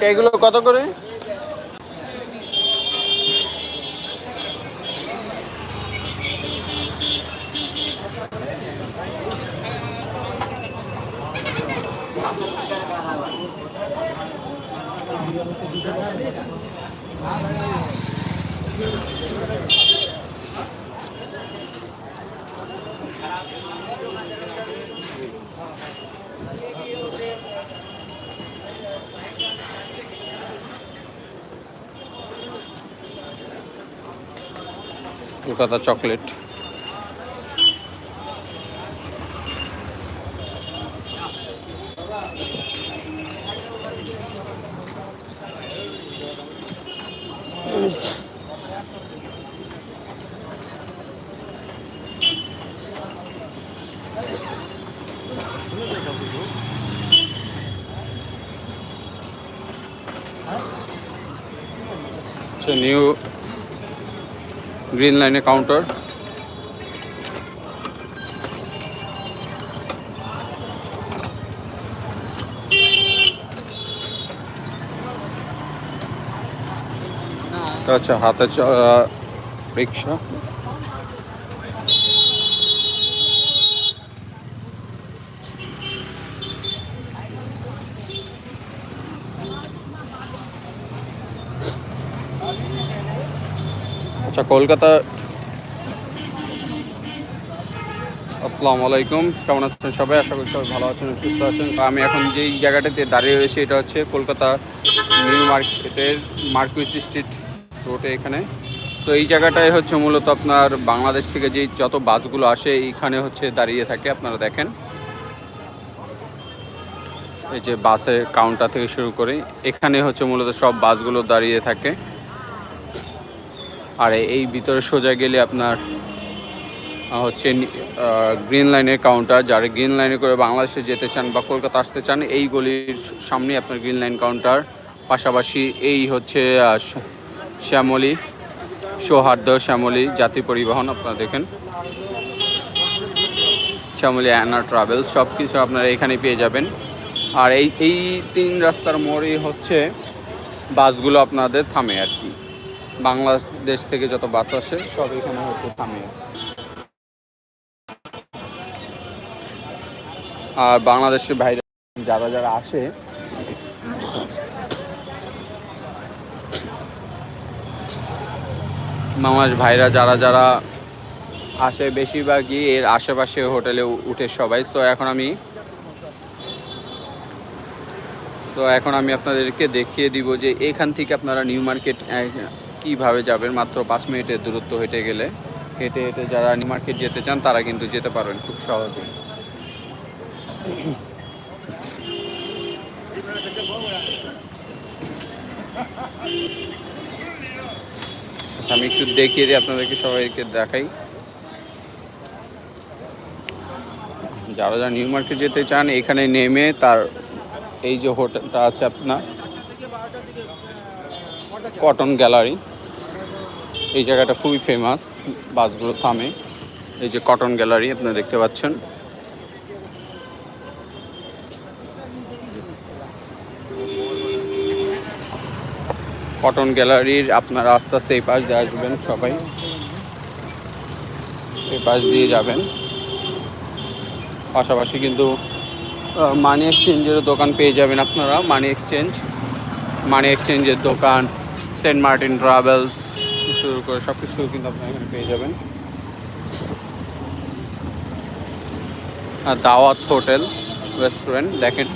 এগুলো কত করে? কলকাতা চকলেট আচ্ছা নিউ গ্রিন লাইনে কাউন্টার। আচ্ছা হাতে রিক্সা। আচ্ছা কলকাতা আসসালামু আলাইকুম কেমন আছেন সবাই? আশা করি সবাই ভালো আছেন, সুস্থ আছেন। আমি এখন যেই জায়গাটাতে দাঁড়িয়ে রয়েছি, এটা হচ্ছে কলকাতা নিউ মার্কেটের মার্কুইস স্ট্রিট রোডে এখানে। তো এই জায়গাটায় হচ্ছে মূলত আপনার বাংলাদেশ থেকে যেই যত বাসগুলো আসে, এইখানে হচ্ছে দাঁড়িয়ে থাকে, আপনারা দেখেন। এই যে বাসের কাউন্টার থেকে শুরু করে, এখানে হচ্ছে মূলত সব বাসগুলো দাঁড়িয়ে থাকে। আর এই ভিতরে সোজা গেলে আপনার হচ্ছে গ্রিন লাইনের কাউন্টার যারা গ্রিন লাইনে করে বাংলাদেশে যেতে চান বা কলকাতা আসতে চান, এই গলির সামনে আপনার গ্রিন লাইন কাউন্টার পাশাপাশি এই হচ্ছে শ্যামলী, সৌহার্দ্য শ্যামলী জাতি পরিবহন, আপনারা দেখেন। শ্যামলী অ্যানা ট্রাভেলস সব কিছু আপনারা এখানে পেয়ে যাবেন। আর এই এই তিন রাস্তার মোড়েই হচ্ছে বাসগুলো আপনাদের থামে আর কি। বাংলাদেশ থেকে যত বাস আসে, সব এখানে হচ্ছে থামে। আর বাংলাদেশের বাইরে যারা যারা আসে, বাংলাদেশ ভাইরা যারা যারা আসে, বেশিরভাগই এর আশেপাশে হোটেলে উঠে সবাই। তো এখন আমি, তো এখন আমি আপনাদেরকে দেখিয়ে দিব যে এখান থেকে আপনারা নিউ মার্কেট কীভাবে যাবেন? মাত্র পাঁচ মিনিটের দূরত্ব হেঁটে গেলে। হেঁটে হেঁটে যারা মার্কেট যেতে চান তারা কিন্তু যেতে পারবেন খুব সহজে আচ্ছা, আমি একটু দেখিয়ে দিই আপনাদেরকে সবাইকে দেখাই। যারা যারা নিউ মার্কেট যেতে চান এখানে নেমে তার এই যে হোটেলটা আছে আপনার কটন গ্যালারি এই জায়গাটা খুবই ফেমাস বাসগুলো থামে। এই যে কটন গ্যালারি আপনারা দেখতে পাচ্ছেন। কটন গ্যালারির আপনারা আস্তে আস্তে এই পাশ দিয়ে আসবেন সবাই। এই পাশ দিয়ে যাবেন। পাশাপাশি কিন্তু মানি এক্সচেঞ্জেরও দোকান পেয়ে যাবেন আপনারা। মানি এক্সচেঞ্জ মানি এক্সচেঞ্জের দোকান। সেন্ট মার্টিন ট্রাভেলস, শুরু করে সব কিছু কিন্তু আপনারা এখানে পেয়ে যাবেন। দাওয়াত হোটেল, রেস্টুরেন্ট, দেখেন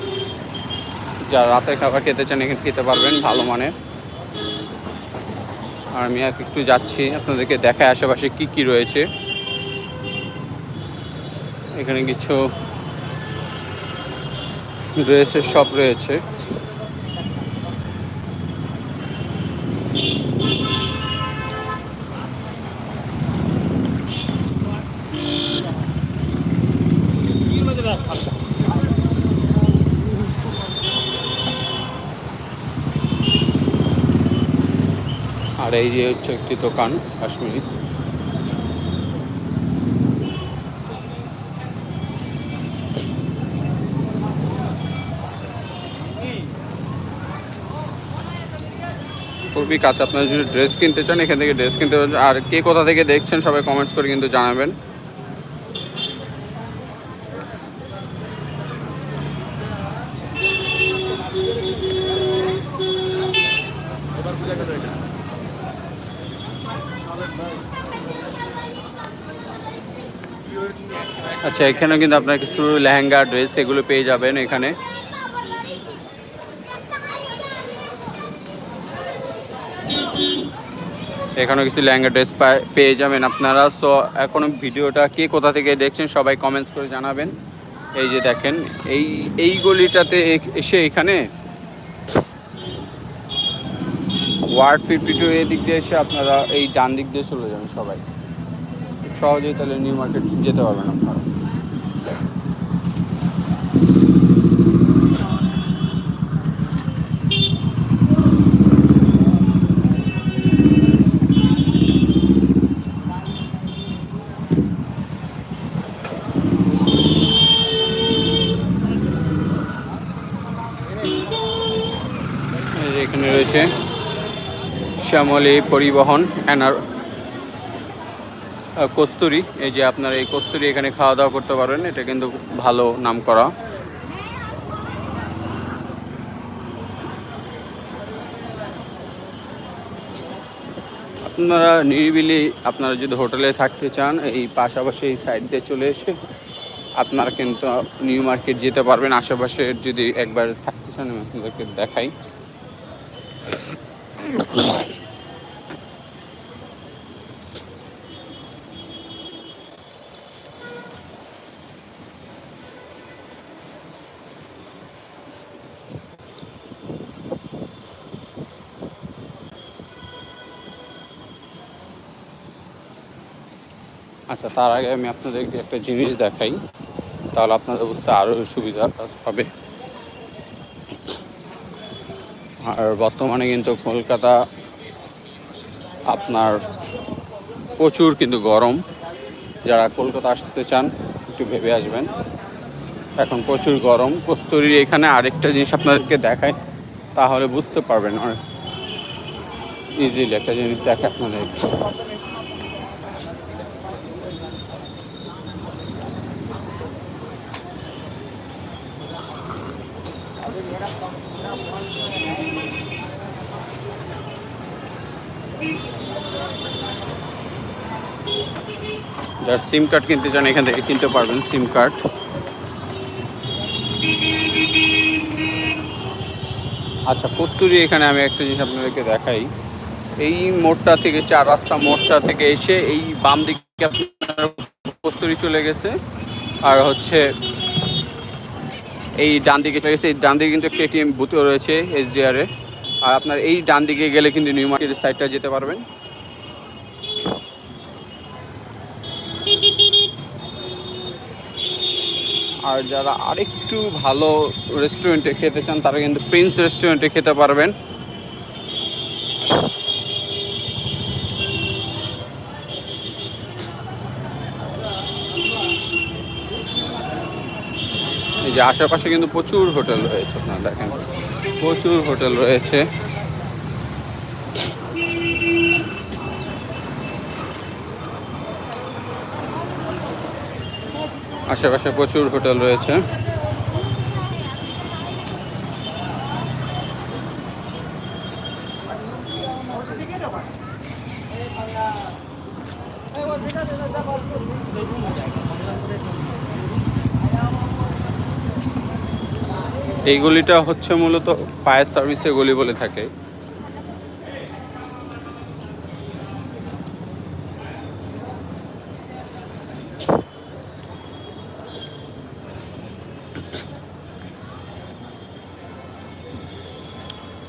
যারা রাতের খাবার খেতে চান, এখানে খেতে পারবেন ভালো মানের। আর আমি একটু যাচ্ছি, আপনাদেরকে দেখায় আশেপাশে কি কি রয়েছে। এখানে কিছু ড্রেসের শপ রয়েছে। আর এই যে হচ্ছে একটি দোকান, কাশ্মীরি। খুবই কাছে, আপনারা যদি ড্রেস কিনতে চান, এখান থেকে ড্রেস কিনতে আর কে কোথা থেকে দেখছেন, সবাই কমেন্টস করে কিন্তু জানাবেন। আচ্ছা এখানেও কিন্তু আপনার কিছু লেহেঙ্গা, ড্রেস এগুলো পেয়ে যাবেন এখানে। এখানেও কিছু লেহেঙ্গা, ড্রেস পেয়ে যাবেন আপনারা। সো এখন ভিডিওটা কে কোথা থেকে দেখছেন সবাই কমেন্টস করে জানাবেন। এই যে দেখেন, এই এই গলিটাতে এসে এখানে ওয়ার্ড ফিফটি টু এদিক দিয়ে এসে আপনারা এই ডান দিক দিয়ে চলে যান সবাই। সহজেই তাহলে নিউ মার্কেট যেতে পারবেন আপনারা এই যে এখানে রয়েছে শ্যামলী পরিবহন এনার কস্তুরি। এই যে আপনার এই কস্তুরি এখানে খাওয়া দাওয়া করতে পারবেন, এটা কিন্তু ভালো নাম করা আপনারা নিরিবিলি আপনারা যদি হোটেলে থাকতে চান, এই পাশাপাশি এই সাইড দিয়ে চলে এসে আপনারা কিন্তু নিউ মার্কেট যেতে পারবেন। আশেপাশে যদি একবার থাকতে চান, আমি আপনাদেরকে দেখাই। আচ্ছা তার আগে আমি আপনাদেরকে একটা জিনিস দেখাই, তাহলে আপনাদের বুঝতে আরও সুবিধা হবে। আর বর্তমানে কিন্তু কলকাতা আপনার প্রচুর কিন্তু গরম। যারা কলকাতা আসতে চান, একটু ভেবে আসবেন। এখন প্রচুর গরম। কস্তুরির এখানে আরেকটা জিনিস আপনাদেরকে দেখায় তাহলে বুঝতে পারবেন ইজিলি একটা জিনিস দেখে আপনাদের যার সিম কার্ড কিনতে চান, এখান থেকে কিনতে পারবেন সিম কার্ড। আচ্ছা কস্তুরি এখানে আমি একটা জিনিস আপনাদেরকে দেখাই। এই মোড়টা থেকে চার রাস্তা মোড়টা থেকে এসে এই বাম দিকে আপনার কস্তুরি চলে গেছে। আর হচ্ছে এই ডান দিকে চলে গেছে। এই ডান দিকে কিন্তু একটা এটিএম বুথও রয়েছে এসডিআর আর আপনার এই ডান দিকে গেলে কিন্তু নিউ মার্কেটের সাইডটা যেতে পারবেন। আর যারা আরেকটু ভালো রেস্টুরেন্টে খেতে চান, তারা কিন্তু প্রিন্স রেস্টুরেন্টে খেতে পারবেন। যে আশেপাশে কিন্তু প্রচুর হোটেল রয়েছে, আপনারা দেখেন। প্রচুর হোটেল রয়েছে। আশেপাশে প্রচুর হোটেল রয়েছে। এই গলিটা হচ্ছে মূলত ফায়ার সার্ভিসের গলি বলে থাকে।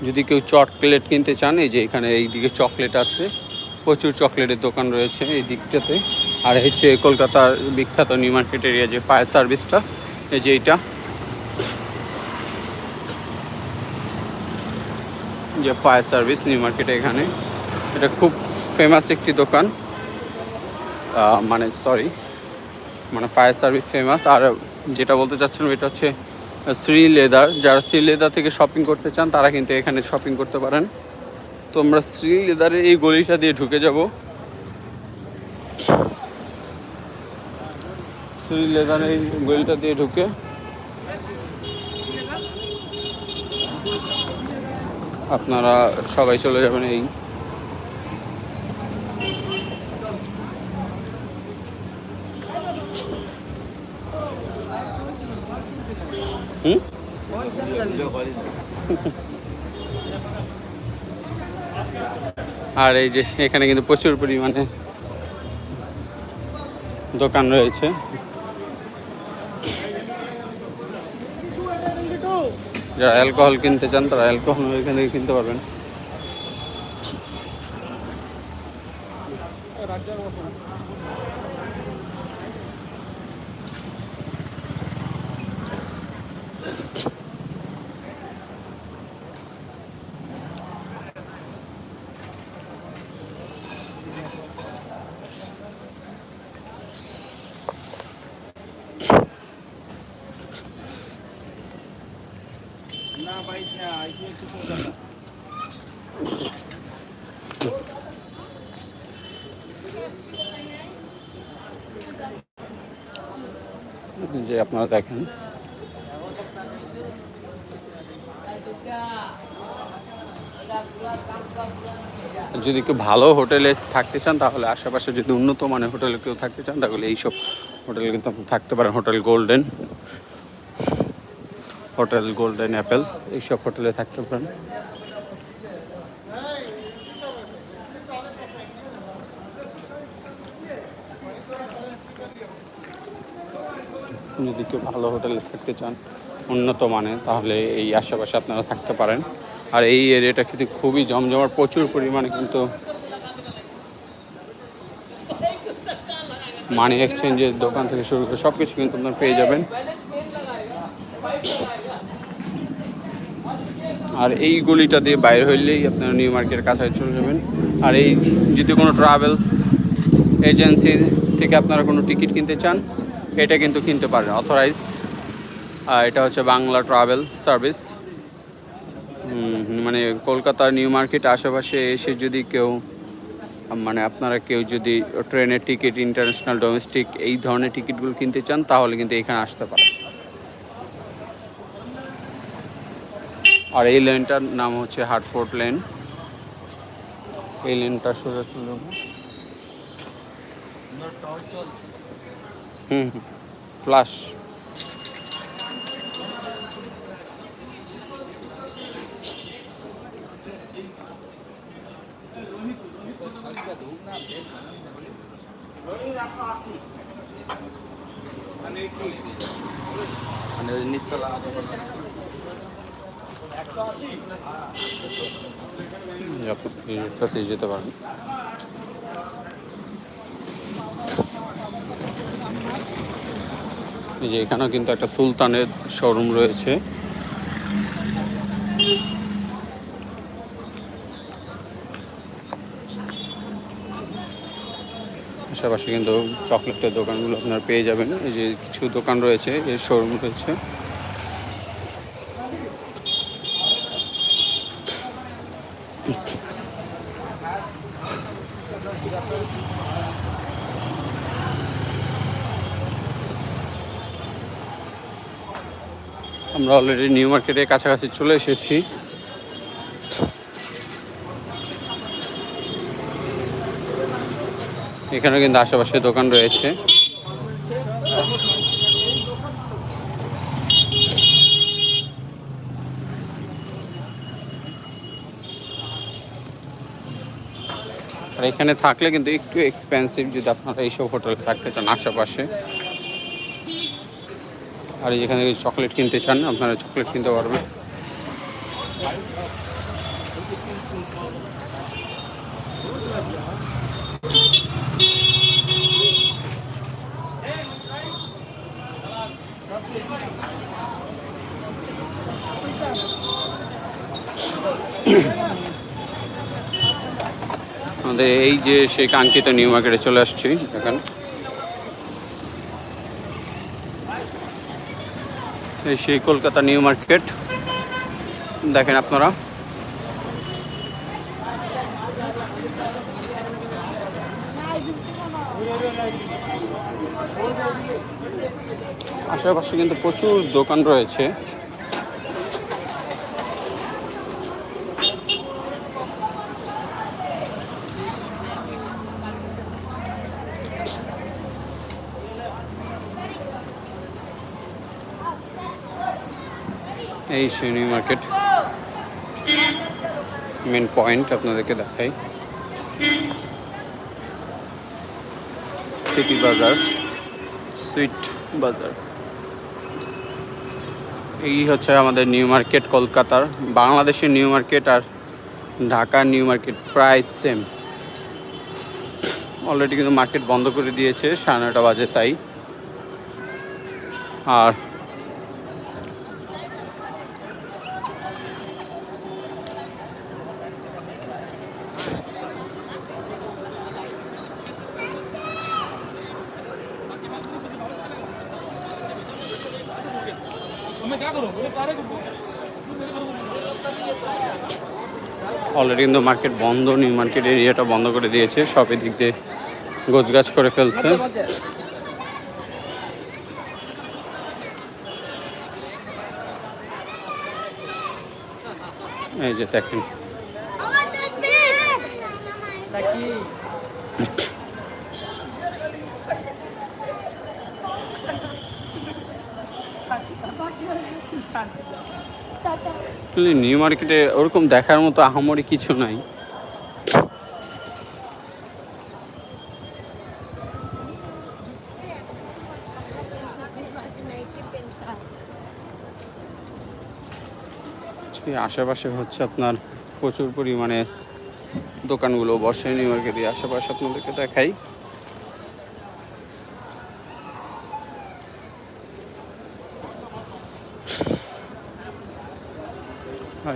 যদি কেউ চকলেট কিনতে চান, এই যে এখানে এইদিকে চকলেট আছে, প্রচুর চকলেটের দোকান রয়েছে এই দিকটাতে। আর হচ্ছে কলকাতার বিখ্যাত নিউ মার্কেট এরিয়া যে ফায়ার সার্ভিসটা, এই যে এইটা। যে ফায়ার সার্ভিস নিউ মার্কেটে এখানে। এটা খুব ফেমাস একটি দোকান। মানে সরি মানে ফায়ার সার্ভিস ফেমাস আর যেটা বলতে চাচ্ছিলাম, এটা হচ্ছে শ্রী লেদার, যারা শ্রী লেদার থেকে শপিং করতে চান, তারা কিন্তু এখানে শপিং করতে পারেন। তো আমরা শ্রী লেদারে এই গলিটা দিয়ে ঢুকে যাব। শ্রী লেদারে এই গলিটা দিয়ে ঢুকে। আপনারা সবাই চলে যাবেন এই আর এই যে, এখানে কিন্তু প্রচুর পরিমাণে দোকান রয়েছে। যারা অ্যালকোহল কিনতে চান, তারা অ্যালকোহল এখান কিনতে পারবেন। যে আপনারা দেখেন। যদি কেউ ভালো হোটেলে থাকতে চান, তাহলে আশেপাশে যদি উন্নত মানের হোটেলে কেউ থাকতে চান, তাহলে এইসব হোটেলে কিন্তু আপনি থাকতে পারেন। Hotel golden hotel golden apple, এইসব হোটেলে থাকতে পারেন। যদি কেউ ভালো হোটেলে থাকতে চান, উন্নত মানে তাহলে এই আশেপাশে আপনারা থাকতে পারেন। আর এই এরিয়াটা কিন্তু খুবই জমজমার প্রচুর পরিমাণে কিন্তু মানি এক্সচেঞ্জের দোকান থেকে শুরু করে সব কিছু কিন্তু আপনারা পেয়ে যাবেন। আর এই গলিটা দিয়ে বাইরে হইলেই আপনারা নিউ মার্কেটের কাছাকাছি চলে যাবেন। আর এই যদি কোনো ট্রাভেল এজেন্সি থেকে আপনারা কোনো টিকিট কিনতে চান, এটা কিন্তু কিনতে পারেন অথরাইজ আর এটা হচ্ছে বাংলা ট্রাভেল সার্ভিস মানে কলকাতার নিউ মার্কেট আশেপাশে এসে যদি কেউ মানে আপনারা কেউ যদি ট্রেনের টিকিট ইন্টারন্যাশনাল ডোমেস্টিক এই ধরনের টিকিটগুলো কিনতে চান, তাহলে কিন্তু এখানে আসতে পারেন। আর এই লেনটার নাম হচ্ছে হার্টফোর্ট লেন। এই লেনটা সোজা চলে হুম। ফ্লাশ। এই এই যে এখানেও কিন্তু একটা সুলতানের শোরুম রয়েছে। আশেপাশে কিন্তু চকলেটের দোকানগুলো আপনার পেয়ে যাবেন। এই যে কিছু দোকান রয়েছে, এর শোরুম রয়েছে। আমরা অলরেডি নিউ মার্কেটের কাছাকাছি চলে এসেছি। এখানে কিন্তু আশেপাশে দোকান রয়েছে। আর এখানে থাকলে কিন্তু একটু এক্সপেন্সিভ যদি আপনারা এইসব হোটেলে থাকতে চান আশেপাশে। আর এই যেখানে চকলেট কিনতে চান, আপনারা চকলেট কিনতে পারবেন। আমাদের এই যে সেই কাঙ্ক্ষিত নিউ মার্কেটে চলে আসছি দেখেন এই সেই কলকাতা নিউ মার্কেট। দেখেন আপনারা। আশেপাশে কিন্তু প্রচুর দোকান রয়েছে। এই নিউ মার্কেট। মেন পয়েন্ট আপনাদেরকে দেখাই। সিটি বাজার সুইট বাজার এই হচ্ছে আমাদের নিউ মার্কেট কলকাতার, বাংলাদেশের নিউ মার্কেট আর ঢাকার নিউ মার্কেট, প্রায় সেম অলরেডি কিন্তু মার্কেট বন্ধ করে দিয়েছে, সাড়ে নটা বাজে তাই। আর অলরেডি কিন্তু মার্কেট বন্ধ নিউ মার্কেট এরিয়াটা বন্ধ করে দিয়েছে। সব এদিক দিয়ে গোছগাছ করে ফেলছে। এই যে দেখেন। আসলে নিউ মার্কেটে ওরকম দেখার মতো আহামরি কিছু নাই। আশেপাশে হচ্ছে আপনার প্রচুর পরিমাণে দোকানগুলো বসে নিউ মার্কেটে আশেপাশে আপনাদেরকে দেখাই।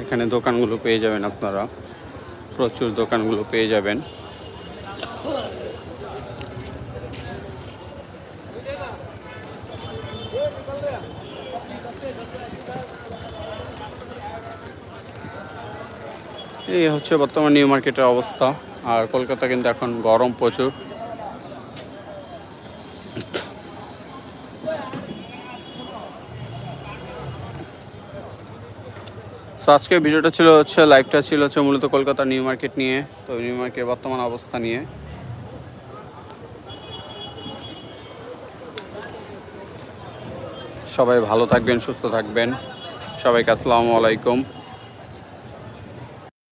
এখানে দোকানগুলো পেয়ে যাবেন আপনারা। প্রচুর দোকানগুলো পেয়ে যাবেন। এই হচ্ছে বর্তমান নিউ মার্কেটের অবস্থা। আর কলকাতা কিন্তু এখন গরম প্রচুর। সো আজকে ভিডিওটা ছিল হচ্ছে লাইভটা ছিল হচ্ছে মূলত কলকাতার নিউ মার্কেট নিয়ে, তো নিউ মার্কেটের বর্তমান অবস্থা নিয়ে। সবাই ভালো থাকবেন, সুস্থ থাকবেন। সবাইকে আসসালামু আলাইকুম।